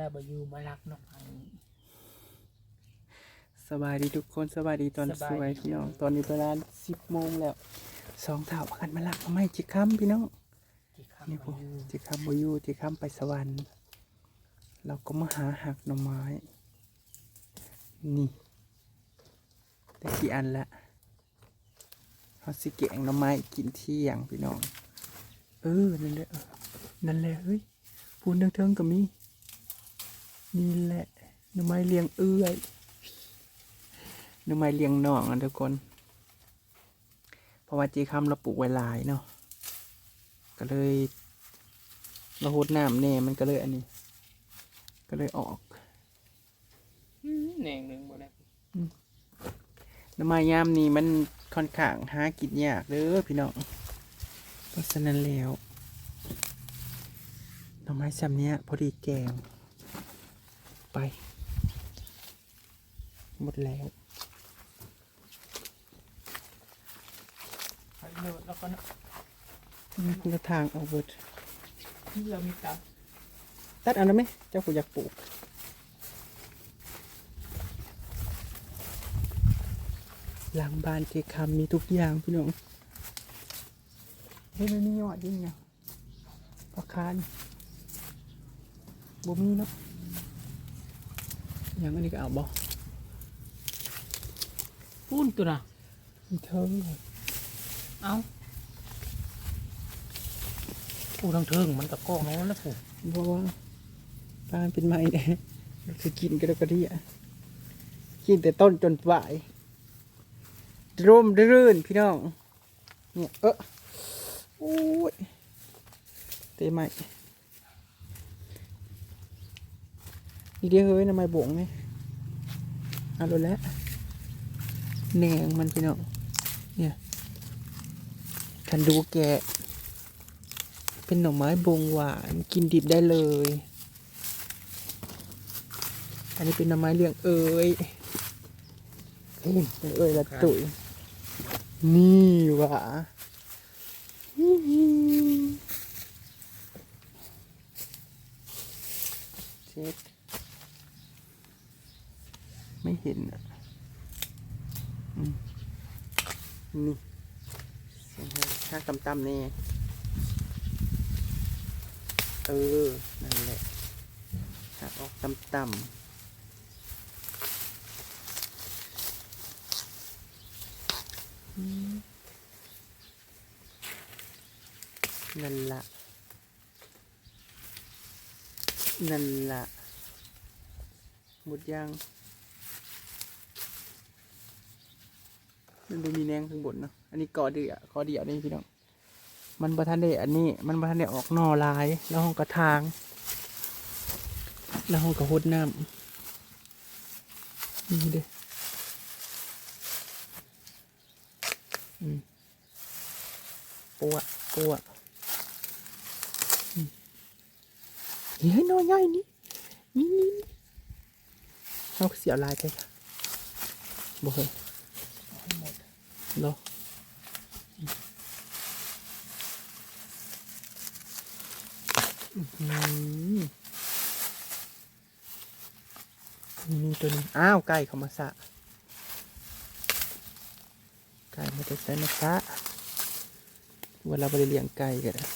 แต่บ่อยู่มารักน้องอันสบายดีทุกคนสบายดีตอนสสบายวยดีพี่น้องตอนนี้เวลาสิบโมงแล้วสองเท่ากันมาลักมาไม่จิค้ำพี่น้องที่ข้ามนี่มาพวกอยู่จิค้ำบอยู่จิค้ำไปสวรรค์ เราก็มาหาหักหน่อไม้ นี่ได้กี่อันละเขาสิเกงหน่อไม้กินเที่ยงพี่น้อง เออนั่นแหละเออนั่นแหละเฮ้ยพูนเทิงๆกับมี นี่แหละหน่อไม้เลี้ยงเอื้อยหน่อไม้เลี้ยงน่องนะทุกคน เพราะว่าจีคำเราปลูกไว้หลายเนาะก็เลยเราหดน้ำแน่มันก็เลยอันนี้ ก็เลยออกอืมแหน่งหนึงบ่ได้หน่อไม้ยามนี้มันค่อนข้างหากินยากเด้อพี่น้องเพราะฉะนั้นแล้วหน่อไม้ซ้ำเนี้ยพอดีแกงไป หมดแล้วไปโลดแล้วก็เนาะนี่คือทางออกเบิดที่เรามีตับตัดเอานะไหมเจ้าผู้อยากปลูกหลังบ้านเจคำมีทุกอย่างพี่น้องเฮ้ยมันมียอดยิ่งเนี่ยปลาคานบ่มีเนาะอ ย่างอันนี้ก็เอาบ่ปุ้นตัวน่ะมีเทิงเลยเอ้าผู้ทางเทิงมันกับกองแล้วแล้วผู้เพราะว่าบ้านเป็นไม้เนี่ยคือกินก็ได้ก็ดีอะกินแต่ต้นจนปลายร่มรื่นพี่น้องเนี่ยเออโอ้ยเตะใหม่ นี่เดียวเฮ้ยน้ำไม้บ่งไหมเอาลแล้วแหนงมันพี่น้องเนี่ยคันดูแกะ เป็นหน่อไม้บงหวานกินดิบได้เลย อันนี้เป็นหน่อไม้เลี้ยงเอ้ยเอ้ยเอ้ยละตุยนี่วะเช็ด ไม่เห็นอะนี่เสียงห้าต่ำๆนี่เออ นั่นแหละหักออกต่ำๆนั่นละนั่นละหมดยัง มันดูมีแนงข้างบนเนาะ อันนี้กอเดียกอเดียวนี่พี่น้อง มันประทันได้อันนี้ มันประทันได้ออกนอลาย แล้วห้องกระทาง แล้วห้องกระหดน้ำนี่เด้อืมปวดปวดอืมนี่ให้หนอใหญ่นี่นี่นี่เขาเสียลายไปค่ะบ่เคยเอาให้หมดเนาะนี่ตัวนี้อ้าวไก่เขามาสะไก่มาจะใส่มาสะเวลาไปเลี้ยงไก่กันนะ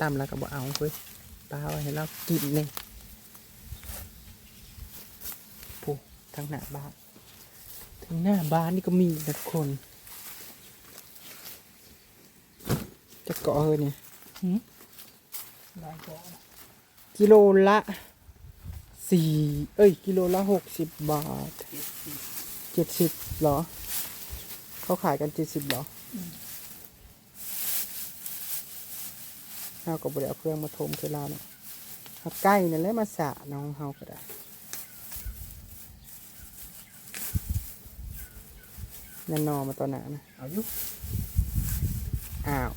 ตามแล้วก็บ่เอาเว้ยปลาไว้ให้เรากินเนี่ย ผู้ ทางหน้าบ้านทางหน้าบ้านนี่ก็มีนะทุกคน จะเกาะเฮยเนี่ยลายกองกิโลละสี่เอ้ย กิโลละหกสิบบาทเจ็ดสิบเจ็ดสิบเหรอ เขาขายกันเจ็ดสิบเหรอเอากับบริเอาเครื่องมาทมเวลาเนี่ยเอาใกล้นั่นแหละมาสระน้องเฮาก็ได้ นนอมาตอนหนานะเอายุอ้าว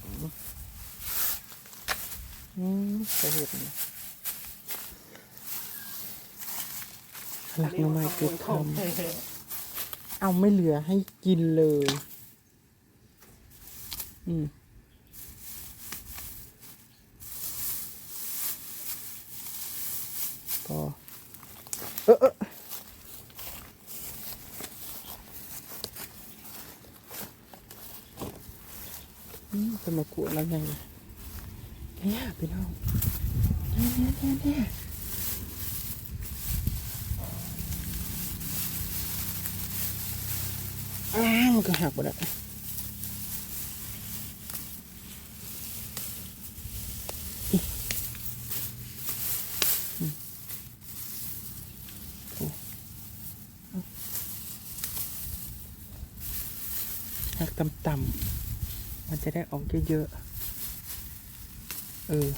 อืมสาเหตุนะหลักน้ำม่เกิดบทำเอาไม่เหลือให้กินเลย อืมพอเออเออ จะมเป็นมากวดแล้วไงเนี่ยพี่น้องเนี่ยเนี่ยเนี่ยเนี่ยอ้ามันก็หักหมดแล้ว หักต่ำๆ มันจะได้ออก เยอะๆ เออ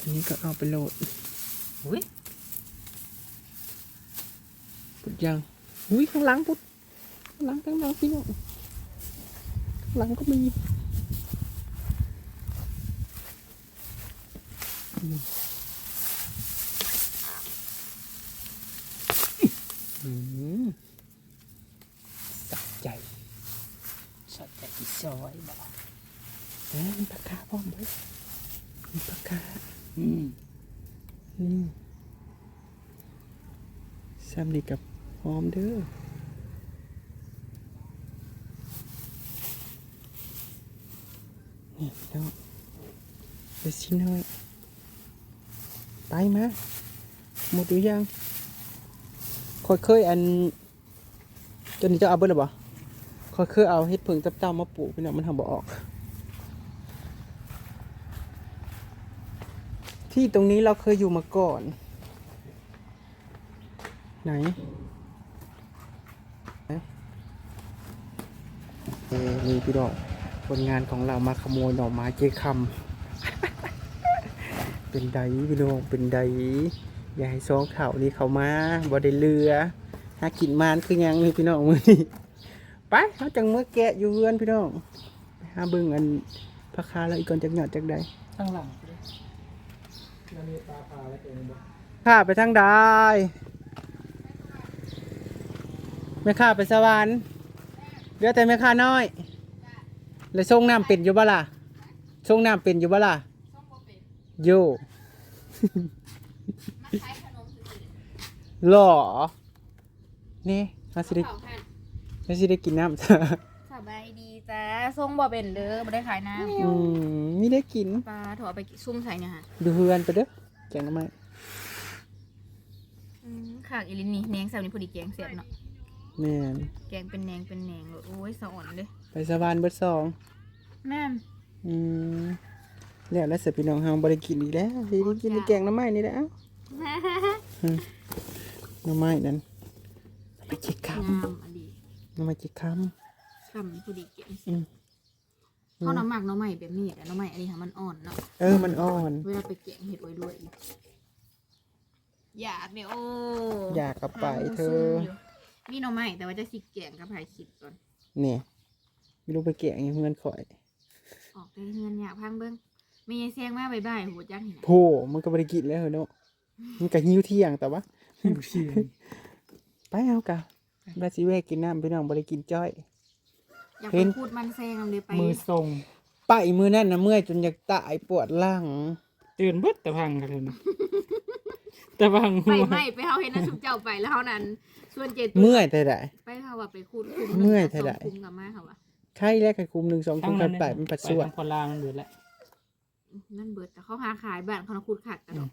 อันนี้ก็เอาไปโหลดอุ้ยพุดยังอุ้ยข้างหลังพุดข้างหลังข้างหลังพี่น้องข้างหลังก็มีอืมอืมสักใจ สดแต่อี ซอยบอกเอ้ยมีปากกาพร้อมไหมมีปากกาอืมนี่ซ้ำนี่กับหอมเด้อนี่พี่น้องไปสิหน่อยไปมาหมดหรือยังค่อยเคยอันจนนี้จะเอาเบิดหรือเปล่า คอยเคยเอาเฮ็ดเพิงตับเต้ามาปลูกพี่น้องมันทำบ่ออก ที่ตรงนี้เราเคยอยู่มาก่อน ไหนนี่พี่ดอกผลงานของเรามาขโมยหน่อไม้เจคำเป็นไดพี่น้องเป็นไดอย่าให้ซองเข่านี่เขามาบ่ได้เรือหากินมานคือยังนี่พี่น้องมือนี่ ไปเขาจังเมื่อแกะอยู่เรือนพี่น้องไปหาเบิ่งอันพระคาแล้วอีกก่อนจักหยอดจักใดข้างหลังเรามีปลาปลาแล้วเองบอกข้าไปทางใดแม่ข้าไปสวรรค์เหลือแต่แม่ข้าน้อย แล้วส่งน้ำเป็นอยู่บ่ล่ะส่งน้ำเป็นอยู่บ่ล่ะโยหล่อนี่มาสิได้มาสิได้กินน้ำสบายดีจ้าทรงบ่เป็นเด้อบ่ได้ขายน้อืมไม่ได้กินำปลาถั่วไปซุ่มใส่เนี่ยฮะดูเฮือนไปเด้อแกงน้ำไม้อืมขากอีลินนี่แหนงแซวนี่พอดีแกงเสียบเนาะแม่นแกงเป็นแหนงเป็นแหนงเลยโอ้ยสะอ่อนเลยไปสวรรค์เบิดสองแม่นอืมแล้วแล้วเสร็จพี่น้องเฮาบ่ได้กินอีกแล้วสิได้กินแต่แกงหน้ำไม้นี่แหละเอ้าหน้ำไม้นั้นหน้ำไม้จิกคงามอัน ดีำหน้ำไม้จิกคคำพอดีแกงำอืมข้าวน้ำหมักหน้ำใหม่แบบนี้แต่น้ำใหม่อันนี้ค่ะมันอ่อนเนาะเออมันอ่อน เวลาไปแกงเห็ดไว้ด้วยอีกอยากเนี่ยโอ้อยากกลับไปเธอหาหมูซุ่มยู่มีหน้ำใหม่แต่ว่าจะสิแกงกับไผ่คิดก่อนเนี่ยไม่รู้ไปแกงยังเงินข่อยออกไปเงินอยากพังเบิ้งมีไอ้แซงมาบายๆโหจังเห็นโพมันก็บ่ได้กินแล้วเหรอเนาะมันก็หิวเที่ยงแต่ว่าไปเอากะ บาสิเวะกินน้ำพี่น้องบ่ได้กินจ้อย อยากเห็ไปน พูดมันแซงเอาเลยไปมือทรงไปมือนั่นนะเมื่อยจนอยากตายปวดหลังตื่นเบิดแต่พังกันเลยนะแต่พังไปไม่ไปเฮาเห็นนะชุบเจ้าไปแล้วเฮานั้นส่วนเจตุเมื่อยแต่ได้ไปเฮาว่าไปคูดคุมเมื่อยสเท่าองใด คุมกับมาค่ะว่าไข้แรกไข้คุมหนึ่งสองคุมกันไปมันปัดสวดไปทางคนลาวมันเบิดแล้ว นั่นเบิดแต่เขาหาขายบ้านเขานะคูดขัดกันดอก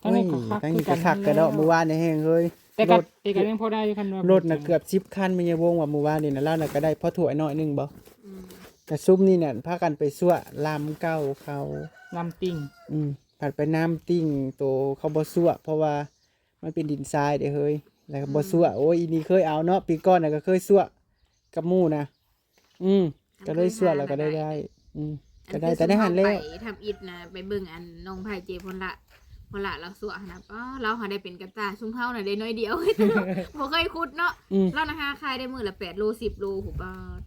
เฮ้ยตั้งนี้ก็คักกระดอกเมื่อวานในแห้งเฮ้ยแต่รก็ถแต่ก็ยังพอได้อยู่คันว่ารถน่ะเกือบสิบคันมีวงว่าเมื่อวานนี่นะเล่าน่ะก็ได้พอถั่วยน้อยหนึงบ่อืมกระซุ่มนี่น่ะพากันไปสั่วลำเก้าเขา ลำติ่งอืมผัดไปน้ำติ้งโตเขาบ่สั่วเพราะว่ามันเป็นดินทรายเด้เฮ้ยแล้วก็บ่สั่วโอ้ยอีนี่เคยเอาเนาะปีก่อนน่ะก็เคยสั่วกับหมู่นะอืมก็เลยสั่วแล้วก็ได้ได้ อืมก็ได้แต่ได้หันแล้วไปทำอิฐนะไปเบิ่งอันน้องไผ่เจพลละ พลละเราสวนะอ๋อเราหาได้เป็นกระตายชุ่มเฮาน่ะได้น้อยเดียวบ่เคยคุดเนาะอืม เรานะคะขายได้มื้อละ8โล10โลหูบาท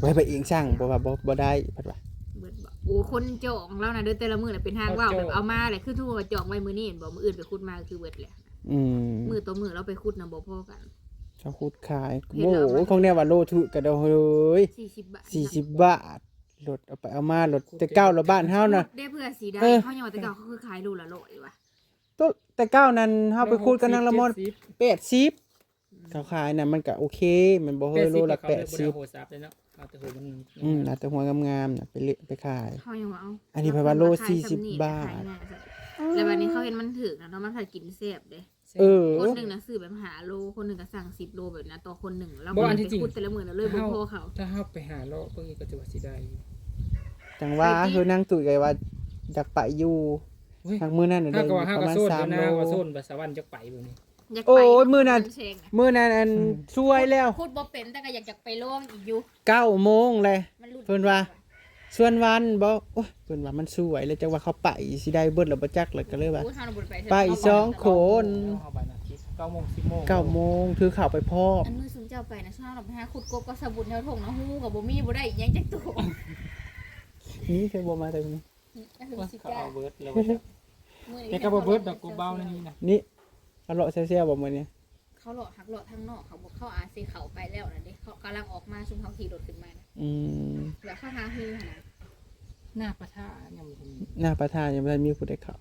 ไว้ไปเองช่างบ่ว่าบ่บ่ได้ผัดว่าเบิดบ่โอ้คนจองเรานะเด้อแต่ละมื้อน่ะเป็นทางว่าวแบบเอามาแหละคือทั่วจองไว้มื้อนี้เห็นบ่มื้ออื่นไปคุดมาคือเบิดแหละอืมมื้อต่อมื้อเราไปคุดน่ะบ่พอกัน ชาวคูดขายเห็นโอ้แล้ว โหมันของแนวว่าโลทุกระโดดเฮ้ย40บาทสี่สิบบาท รถเอาไปเอามารถแต่เก้าเราบ้านเฮาน่ะได้เพื่อสีได้เออ เขายังว่าแต่เก่าเขาคือขายโลละร้อยว่ะตัวแต่เก้านั้นเฮาไปคูดกันนางละมอนเจ็ดสิบ80เขาขายน่ะมันก็โอเค มันบ่เฮยโลละเขาเลยบ่ได้80 โหดซับเลยเนาะเอาแต่โหดมันอืมน่าแต่หัวงามๆน่ะไปเละไปขาย เขายังว่าเอาอันนี้แปลว่าโลขย40สำนีบาท ขยง่ายสัสแล้ววันนี้เขาเห็นมันถึกนะเนาะมันผัดกินแซ่บเด้เออ คนหนึ่งนะซื้อแบบหาโลคนหนึ่งก็สั่งสิบโลแบบนั้นต่อคนหนึ่งแล้วบ่มันอันไปที่จริง พูดแต่ละหมื่นแล้วเลยบ่พอเขาถ้าเฮาไปหาเลาะเพิ่นก็จะว่าสิได้อยู่ จังว่าไปที่คือนางตุ๋ยก็ว่าอยากไปอยู่เฮ้ยทางมื้อนั้นน่ะถ้าได้ก็ว่าเฮาประก็มาณโซน3นะโลว่าโซนภาษาวันจักไปบ่นี่อยากไปโอ้ยมื้อนั้น เชงอะมื้อนั้นอันช่วยแล้ว พูดบ่เป็นแต่ก็อยากจะไปล่วงอีกอยู่9โมงเลย มันหลุดเพิ่นว่า ส่วนวันบ่โอ้ยเพิ่นว่ามันสวยแล้วจังว่าเขาไปสิได้เบิดแล้วบ่จักแล้วก็เลยว่า พูดทางเราบ่ไปเถอะไปสองคน เอาไปนะคิด9โมง10โมงเก้าโมงถือข่าวไปพร้อมอันมือซุมเจ้าไปนะช่วงเราไปหาขุดกบก็สบุนแถวทงนะฮู้กับบ่มีบ่ได้อีหยังจักตัว นี่เคยบ่มาแต่นี้ก็คือว่าสิเขาจ้าเอาเบิดแล้วมื้อแต่ก็บ่เบิดดอกกูเบานั่นนี่นะนี่เอาเลาะเซี่ยวๆบ่มื้อนี้เขาหลอกหักหลอกทางนอกเขาบอกเขาอาซีเขาไปแล้วนะเด้เขากำลังออกมาซุมเขาขี่รถขึ้นมานะอืมแล้วเข้าหาฮือหั่นนะหน้าปะทะยังบ่มีหน้าประธานยังบ่ทันมีผู้ใดเข้า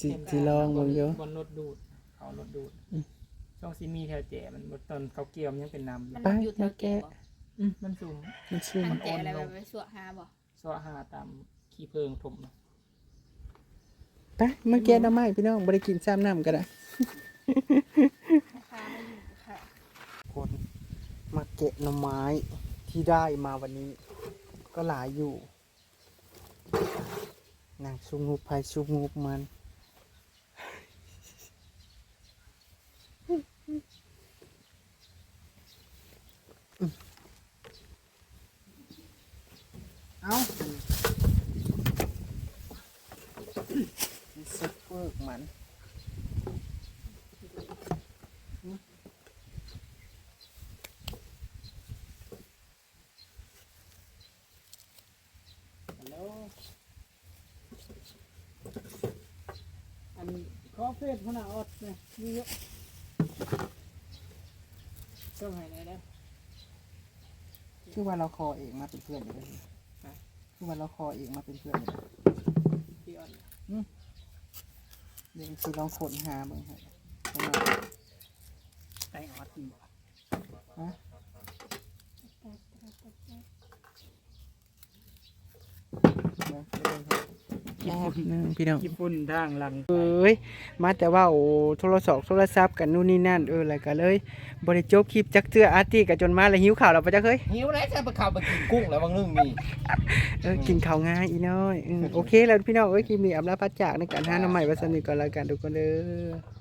สิสิลองเบิ่งอยู่ บนรถดูดเขารถดูดอืม ช่องซีมีแถวแจมันบ่ตอนเขาเกี่ยวมันยังเป็นน้ำอยู่มันไปอยู่แถวแก่บ่ อืมมันสูงมันชุ่มทางแก่อะไรแบบไปสวหาบ่สวะหาตามขี้เพิงถมนะไปมาแกะหน่อไม้พี่น้องบ่ได้กินซ้ำน้ำก็ได้ราคาไม่อยู่ค่ะคนมาเกะหน่อไม้ที่ได้มาวันนี้ ก็หลายอยู่นางชูงูภัยชูงูมัน เอาสุดเวิร์กมันฮัลโหลอันคอเฟสพนาออดเนี่ยมีเยอะก็ให้ได้แล้วคือว่าเราคอเองมาเป็นเพื่อนอยู่เลย คือว่าเราคอเองมาเป็นเพื่อนอยู่เลยพี่ออดเดี๋ยวสิลองขนหาเบิ่งให้เอามาไก่ออดอีกฮะเดี๋ยวเดี๋ยวเบิ่งให้แป๊บ หนึงพี่น้องญี่ปุ่นทางหลังเอ้ยมาแต่ว่าโอ้โทรศัพท์โทรศัพท์กันนู่นนี่นั่นเอออะไรกันเลยบริจบคลิปจักเจืออาร์ตี้กับจนมาแล้วหิวข่าวเราไปจักเฮ้ยหิวแล้วจะไปข่าวไปกินกุ้งแล้วบางนึงนี่เออกินข้าวง่ายอีน้อยอืมโอเคแล้วพี่น้องเอ้ยคลิปนี้อับลาพัดจากในการหาน้ำใหม่วัสนิทก่อนแล้วกันทุกคนเด้อ